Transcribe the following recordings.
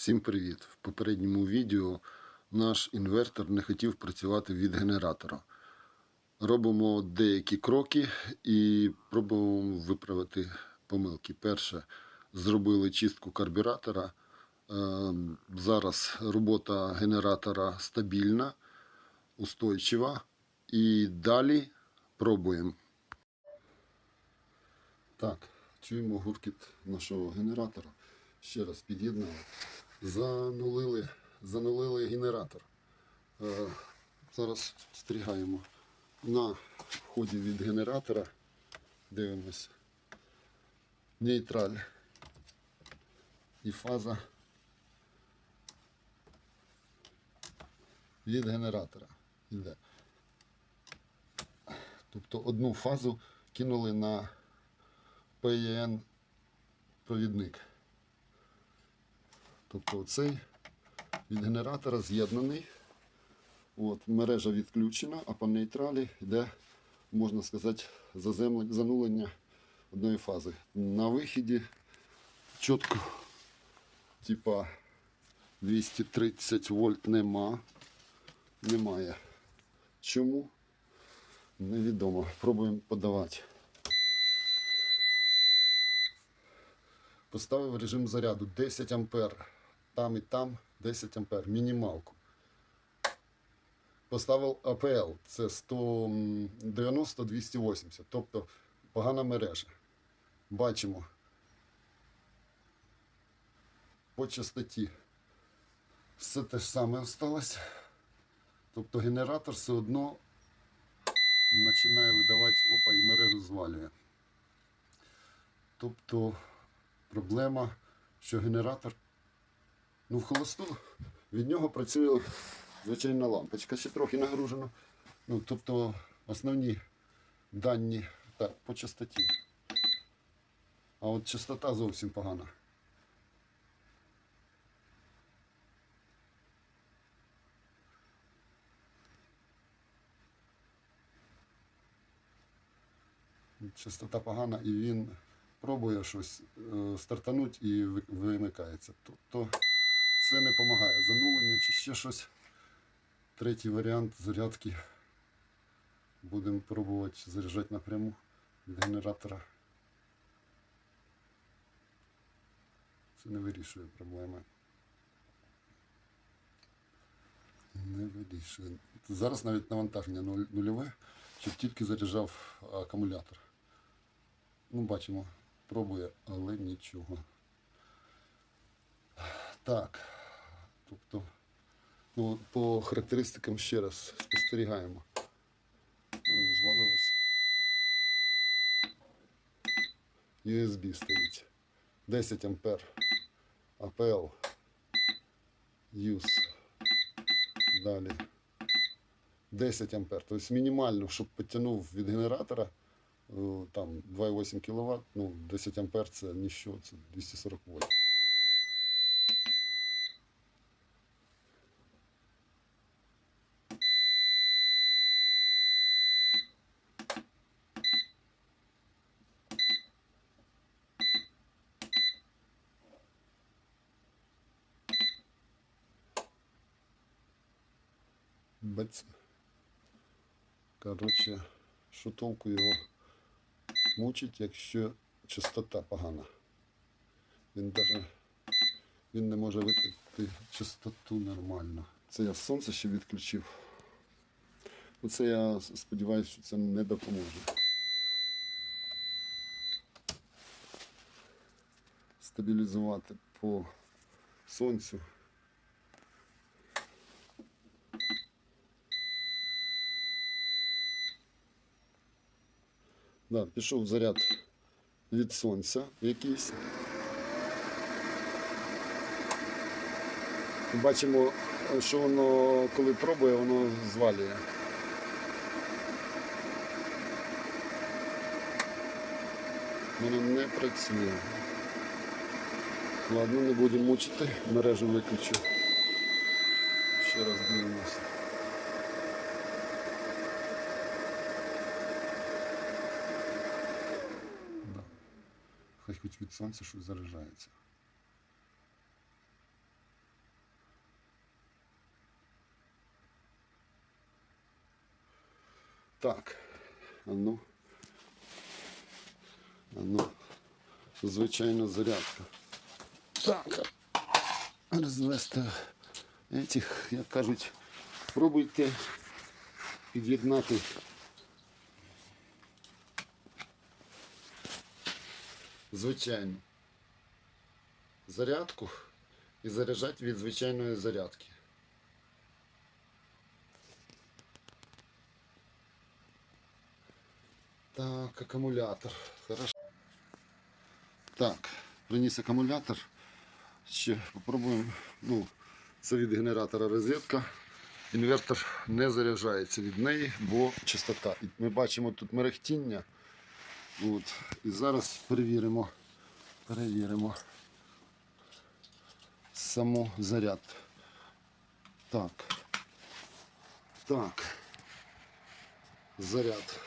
Всім привіт! В попередньому відео наш інвертор не хотів працювати від генератора. Робимо деякі кроки і пробуємо виправити помилки. Перше, зробили чистку карбюратора. Е, Зараз робота генератора стабільна, устойчива. І далі пробуємо. Так, чуємо гуркіт нашого генератора. Ще раз під'єднали. Занулили, занулили генератор. Е, зараз спостерігаємо на вході від генератора. Дивимось. Нейтраль і фаза від генератора йде. Тобто одну фазу кинули на PEN провідник. Тобто цей від генератора з'єднаний. От, мережа відключена, а по нейтралі йде, можна сказати, занулення одної фази. На вихіді чітко, типа 230 вольт нема. Немає. Чому? Невідомо. Пробуємо подавати. Поставив режим заряду 10 ампер. Там і там 10 ампер. Мінімалку. Поставив АПЛ. Це 190-280. Тобто погана мережа. Бачимо. По частоті. Все те ж саме осталось. Тобто генератор все одно починає видавати, опа, і мережу звалює. Тобто проблема, що генератор, ну в холосту від нього працює звичайна лампочка, ще трохи нагружена. Ну, тобто основні дані так, по частоті. А от частота зовсім погана. частота погана, і він пробує щось е, стартануть і вимикається. Тобто це не допомагає. Занулення чи ще щось. Третій варіант зарядки. Будемо пробувати заряджати напряму від генератора. Це не вирішує проблеми. Не вирішує. Зараз навіть навантаження нульове, щоб тільки заряджав акумулятор. Ну, бачимо, пробує, але нічого. Так. Тобто, ну, по характеристикам ще раз спостерігаємо. Ну, Звалилося. USB стоїть. 10 ампер. APL. Use. Далі. 10 ампер. Тобто мінімально, щоб підтягнув від генератора е, там 2,8 кВт, ну 10 ампер це ніщо, це 240 вольт. Бац. Коротше, що толку його мучить, якщо частота погана. Він даже він не може витримати частоту нормально. Це я сонце ще відключив. Оце я сподіваюся, що це не допоможе. Стабілізувати по сонцю. Да, пішов заряд від сонця якийсь. Бачимо, що воно, коли пробує, воно звалює. Воно не працює. Ладно, не будемо мучити, мережу виключу. Ще раз дивимося. хоч від сонця щось заряджається. Так, ану. Ану. Звичайно, зарядка. Так. Розвести этих, як кажуть, пробуйте під'єднати. Звичайну зарядку і заряджати від звичайної зарядки. Так, акумулятор. Хорошо. Так, приніс акумулятор. Ще попробуємо. Ну, це від генератора розетка. Інвертор не заряджається від неї, бо частота. І Ми бачимо тут мерехтіння. От. І зараз перевіримо, перевіримо саму заряд. Так. Так. Заряд.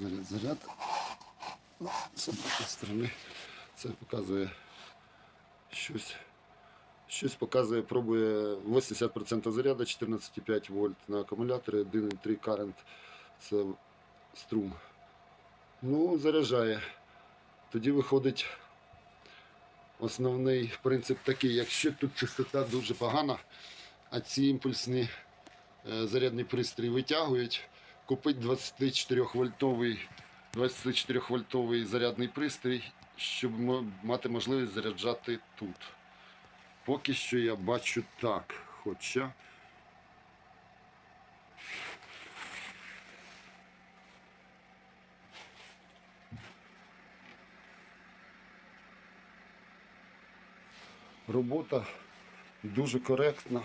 Заряд, заряд. Ну, з цієї сторони це показує щось. Щось показує, пробує 80% заряду, 14,5 вольт на акумуляторі, 1,3 current це струм. Ну, заряджає. Тоді виходить основний принцип такий, якщо тут частота дуже погана, а ці імпульсні е, зарядні пристрої витягують, купить 24 вольтовий 24 вольтовий зарядний пристрій, щоб мати можливість заряджати тут. Поки що я бачу так. Хоча. Робота дуже коректна.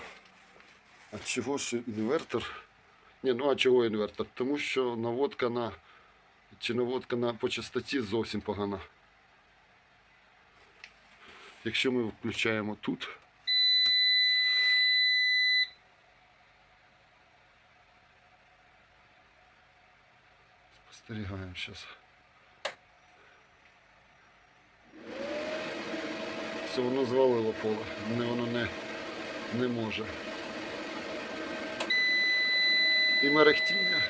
А чого ж інвертор? Ні, ну а чого інвертор? Тому що наводка на чи наводка на по частоті зовсім погана. Якщо ми включаємо тут. Спостерігаємо зараз. Все, воно звалило поле. Не, воно не, не може. І мерехтіння.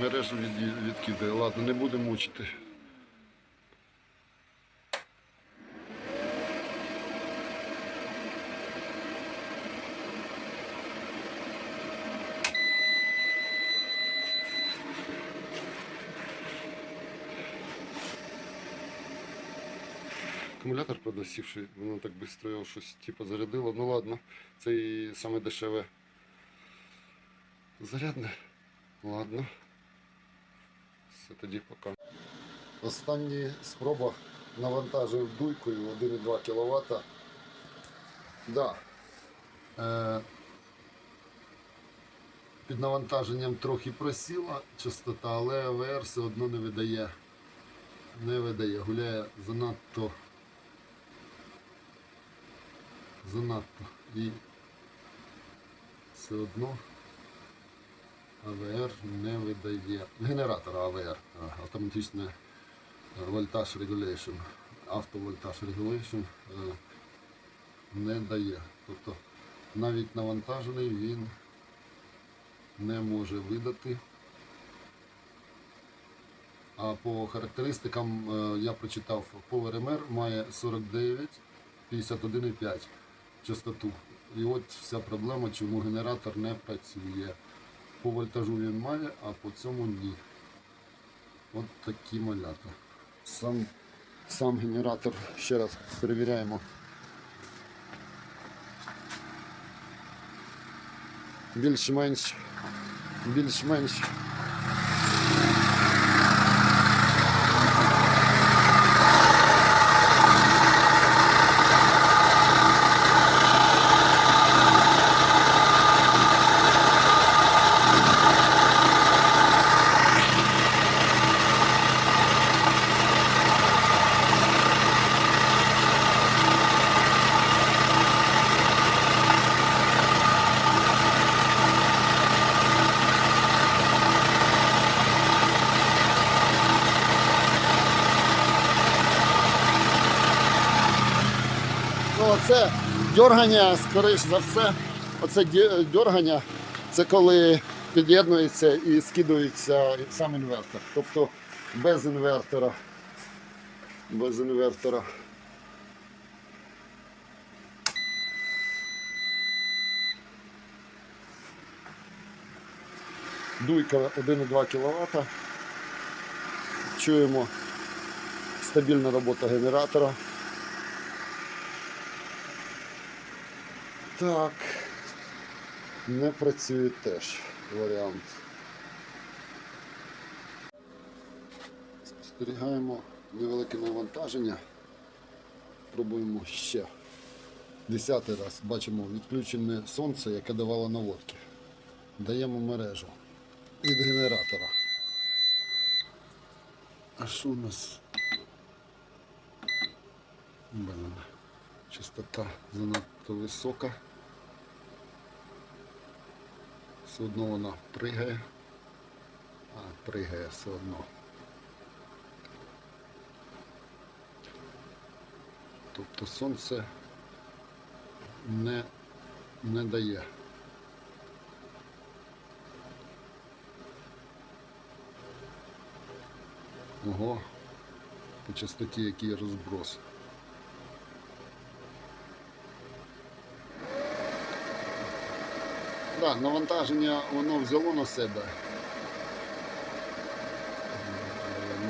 Мережу від, відкидає. Ладно, не будемо мучити. Акумулятор продосівший, воно так швидко його щось типу зарядило. Ну ладно, це і саме дешеве. Зарядне. Ладно. Все тоді пока. Останні спроба навантажив дуйкою 1,2 кВт. Да. Е, під навантаженням трохи просіла частота, але АВР все одно не видає. Не видає, гуляє занадто. Занадто. І все одно АВР не видає. Генератор АВР, е, вольтаж регулейшн, автовольтаж регулейшн е, не дає. Тобто навіть навантажений він не може видати. А по характеристикам е, я прочитав, PowerMR має 49 51,5 частоту. І от вся проблема, чому генератор не працює. По вольтажу він має, а по цьому ні. От такі малята. Сам, сам генератор, ще раз перевіряємо. Більш-менш, більш-менш. Ну, оце дьоргання, скоріш за все, оце ді- дьоргання, це коли під'єднується і скидується сам інвертор. Тобто без інвертора. Без інвертора. Дуйка 1,2 кВт. Чуємо стабільна робота генератора. Так. Не працює теж варіант. Спостерігаємо невелике навантаження. Пробуємо ще. Десятий раз бачимо відключене сонце, яке давало наводки. Даємо мережу від генератора. А що у нас? Блин, частота занадто висока. Все одно вона пригає. А, пригає все одно. Тобто сонце не, не дає. Ого, по частоті який розброс. Да, навантаження воно взяло на себе. Е,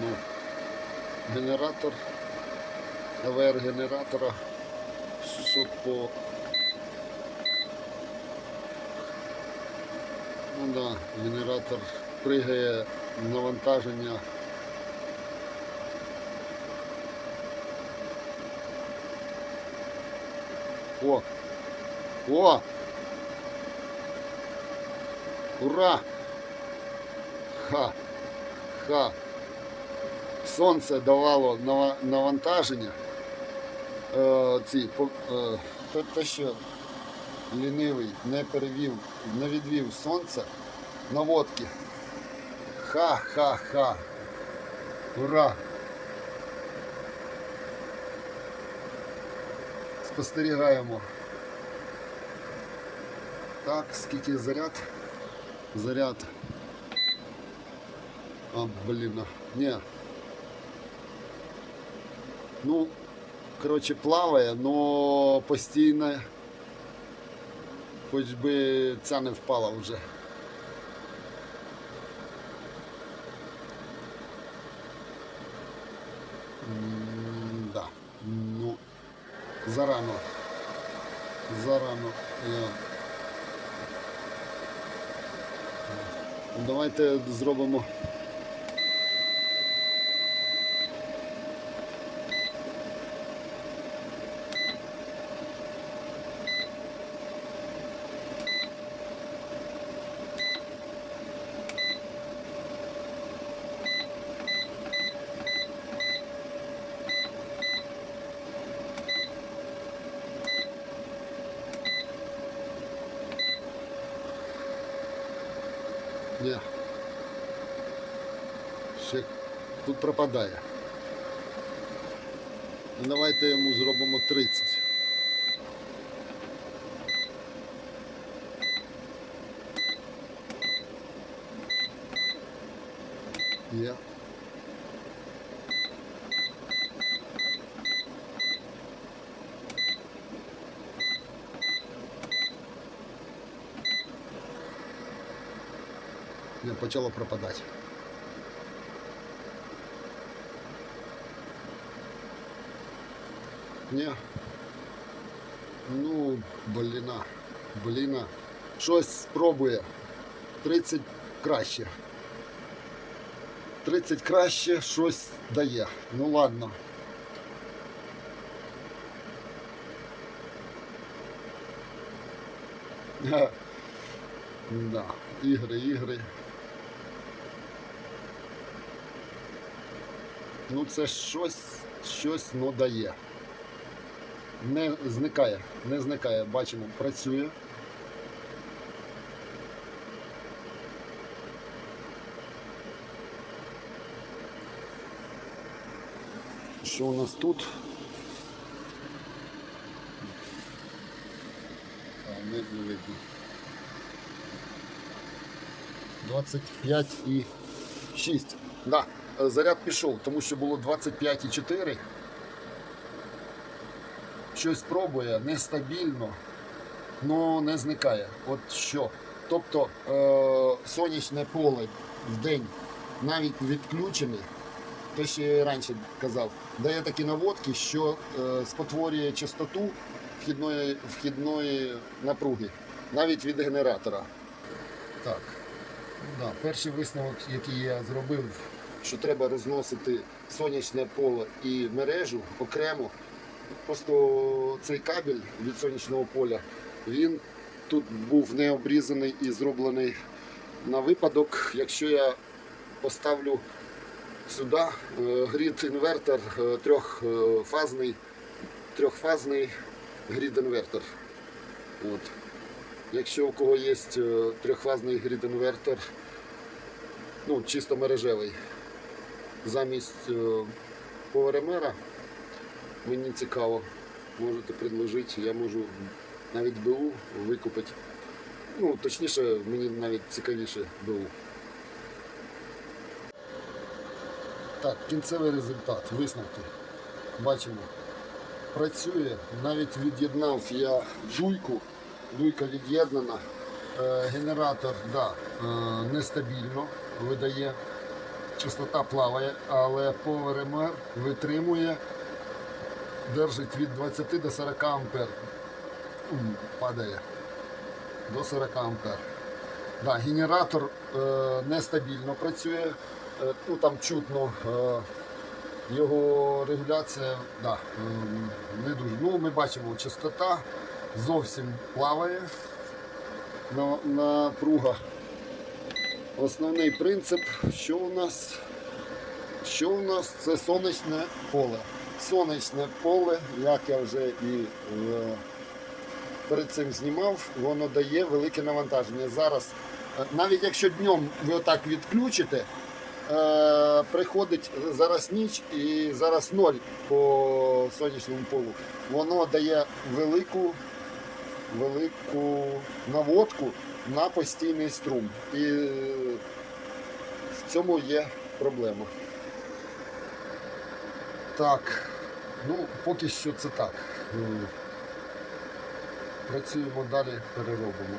Ну, генератор, АВР генератора, що по Ну да, генератор пригає навантаження. О! О! Ура! Ха! Ха! Сонце давало навантаження. Е, ці, е, те, що лінивий не перевів, не відвів сонце наводки. Ха-ха-ха. Ура! Спостерігаємо. Так, скільки заряд? Заряд. А, блін. Ні. Ну, коротше, плаває, но постійно. Хоч би ця не впала вже. М, Да. Ну, зарано. Зарано. Я... Давайте зробимо. Ні. Ще тут пропадає. Ну, Давайте йому зробимо 30. Є. Не, почало пропадати. Ні. Ну, бліна. Бліна. Щось спробує. 30 краще. 30 краще щось дає. Ну ладно. Да, ігри, ігри. Ну це щось, щось ну дає. Не зникає, не зникає. Бачимо, працює. Що у нас тут? А, не, видно. 25,6. Да, е, заряд пішов, тому що було 25,4. Щось пробує, нестабільно, але не зникає. От що. Тобто е, сонячне поле в день навіть відключене, те, що я раніше казав, дає такі наводки, що е, спотворює частоту вхідної, вхідної напруги, навіть від генератора. Так. Да. Перший висновок, який я зробив, що треба розносити сонячне поле і мережу окремо. Просто цей кабель від сонячного поля, він тут був не обрізаний і зроблений на випадок, якщо я поставлю сюди е, грід-інвертор е, трьохфазний, трьохфазний грід-інвертор. От. Якщо у кого є е, трьохфазний грід-інвертор, ну, чисто мережевий, замість поверемера, мені цікаво, можете предложити, я можу навіть БУ викупити. Ну, точніше, мені навіть цікавіше БУ. Так, кінцевий результат, висновки. Бачимо. Працює, навіть від'єднав я дуйку, дуйка від'єднана. Е, генератор да, е, нестабільно видає, частота плаває, але PowerMR витримує, держить від 20 до 40 ампер. Падає до 40 ампер. Да, генератор е, нестабільно працює, е, ну там чутно е, його регуляція да, ем, не дуже. Ну, ми бачимо, частота зовсім плаває. На- Напруга. Основний принцип, що у нас? Що у нас? Це сонячне поле. Сонячне поле, як я вже і е, перед цим знімав, воно дає велике навантаження. Зараз, е, навіть якщо днем ви отак відключите, е, приходить зараз ніч і зараз ноль по сонячному полу. Воно дає велику, велику наводку на постійний струм. І в цьому є проблема. Так, ну поки що це так. Працюємо далі, переробимо.